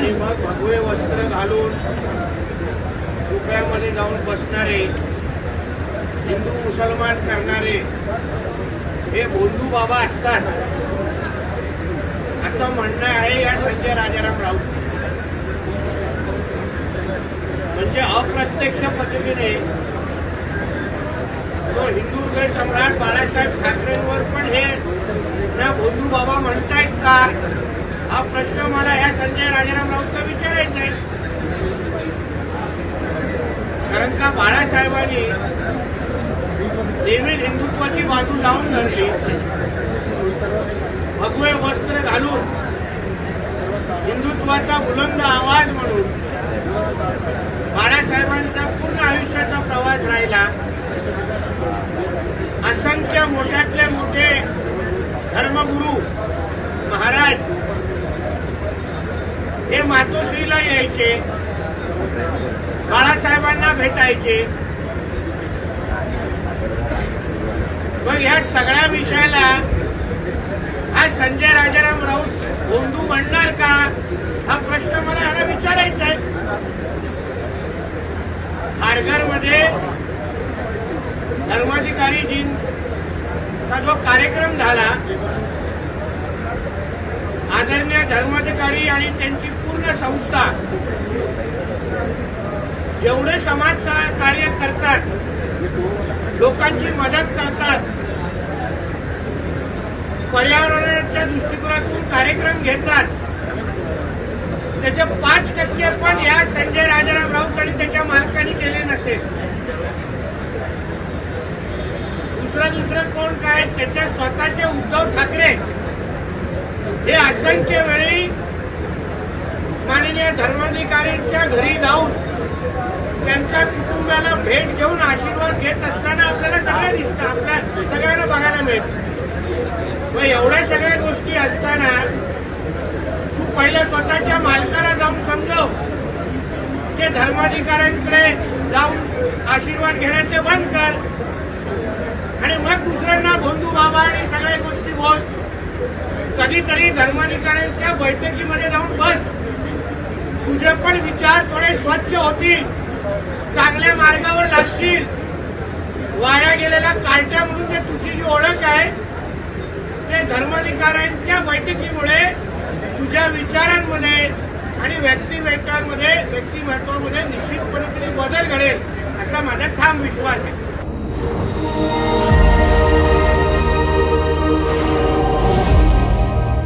आणि मग भगवे वस्त्र घालून गुफ्यामध्ये जाऊन बसणारे हिंदू मुसलमान करणारे हे बोंधू बाबा असतात. असं म्हणणं आहे या संजय राजाराम राऊत. म्हणजे अप्रत्यक्ष पद्धतीने तो हिंदू हृदय सम्राट बाळासाहेब ठाकरेंवर पण हे ना बोंधू बाबा म्हणतायत का? संजय राजाराम राऊतला विचारायचा नाही. कारण का बाळासाहेबांनी नेहमी हिंदुत्वाची बाजू लावून धरली. भगवे वस्त्र घालून हिंदुत्वाचा बुलंद आवाज म्हणून बाळासाहेबांचा पूर्ण आयुष्याचा प्रवास राहिला. असंख्य मोठ्यातले मोठे धर्मगुरू महाराज हे मातोश्रीला यायचे. बाळासाहेबांना भेटायचे. मग ह्या सगळ्या विषयाला हा संजय राजाराम राऊत गोंधू म्हणणार का? हा प्रश्न मला ह्याला विचारायचा आहे. खारघरमध्ये धर्माधिकारीजींचा जो कार्यक्रम झाला आदरणीय अधिकारी आणि त्यांची पूर्ण संस्था जेवढे समाज कार्य करतात लोकांची मदत करतात पर्यावरणाच्या दृष्टिकोनातून कार्यक्रम घेतात. त्याचे पाच टक्के पण या संजय राजाराम राऊत आणि त्याच्या मालकाने केले नसेल. दुसरं दुसरं कोण काय? त्याच्या स्वतःचे उद्धव ठाकरे. हे असंख्य वेळी माननीय धर्माधिकारींच्या घरी जाऊन त्यांच्या कुटुंबाला भेट घेऊन आशीर्वाद घेत असताना आपल्याला सगळं दिसतं. आपल्या सगळ्यांना बघायला मिळतं. मग एवढ्या सगळ्या गोष्टी असताना तू पहिल्या स्वतःच्या मालकाला जाऊन समजव. ते धर्माधिकाऱ्यांकडे जाऊन आशीर्वाद घेण्याचे बंद कर. आणि मग दुसऱ्यांना बंधू बाबा आणि सगळ्या गोष्टी बोल. कधीतरी धर्माधिकाऱ्यांच्या बैठकीमध्ये जाऊन बस. तुझे पण विचार थोडे स्वच्छ होतील चांगल्या मार्गावर लागतील. वाया गेलेल्या कार्ट्या म्हणून जे तुझी जी ओळख आहे ते धर्माधिकाऱ्यांच्या बैठकीमुळे तुझ्या विचारांमध्ये आणि व्यक्तिवेटांमध्ये व्यक्तिमत्वामध्ये निश्चितपणे तरी बदल घडेल असा माझा ठाम विश्वास आहे.